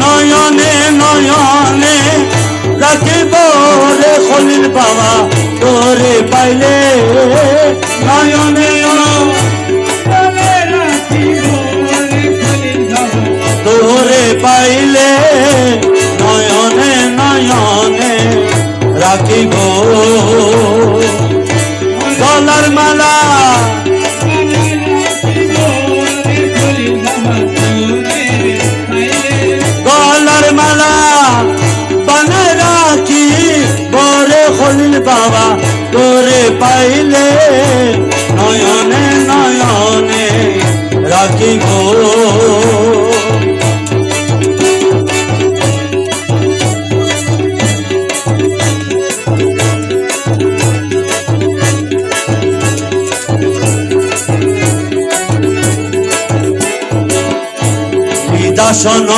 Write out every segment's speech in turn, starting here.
নয়নে নয়নে রাখিব রে খলিল বাবা, তোরে পাইলে। নয়নে তোরে পাইলে। নয়নে নয়নে রাখিব। গলার মালা বাবা তোরে পাইলে নয়নে নয়নে রাখিব। নিদাসন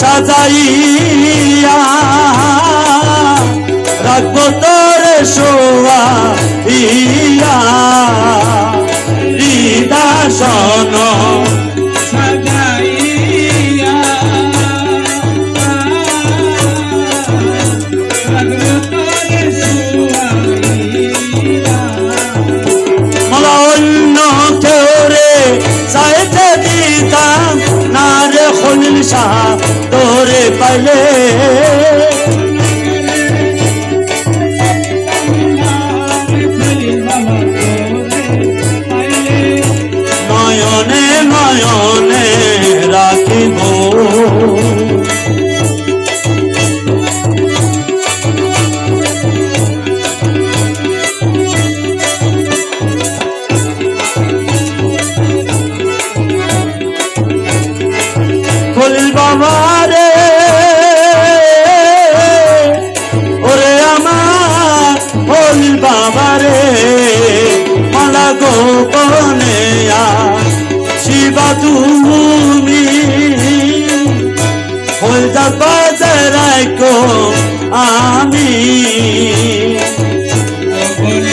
সাজাইয়া রাখব তোরে শোয়া ইয়া নিদাসন মলা অন্য কেউ রে চাইতে দিতাম, না রে তোরে পাইলে। খলিল বাবা রে ওরে আমার খলিল বাবা রে, মালা গোপনে শিবা তুমি হলদা বাজারাই কো আমি। আরে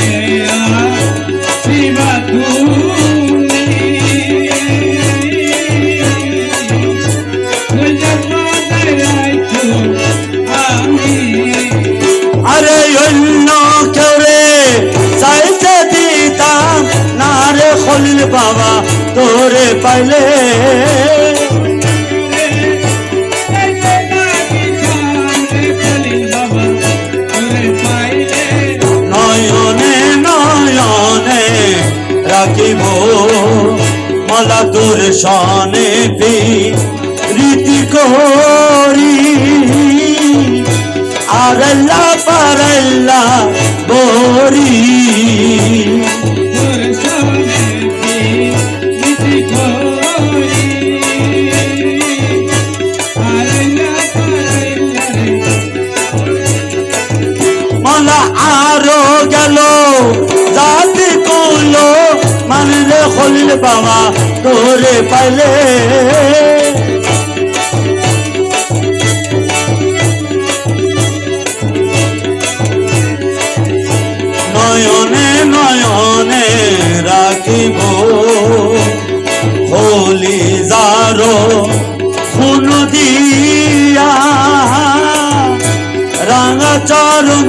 তোরে পাইলে। নয়নে নয়নে রাখিব মালা তোর সনে রীতি করি। আরল্লা পারল্লা বরি। মালা আরও গেল। জাতি কইলো মানলে খলিল বাবা তোরে পাইলে। নয়নে নয়নে রাখিব, হোলি যারো।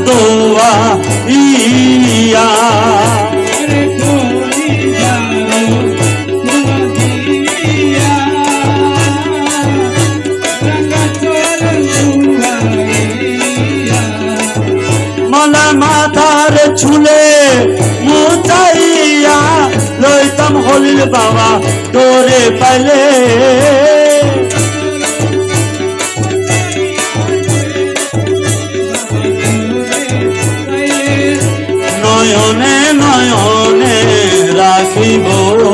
দোয়া ইয়া মাথার ছুলে মুচাইয়া লইতাম হলিল বাবা তোরে পাইলে। নয়নে নয়নে রাখিব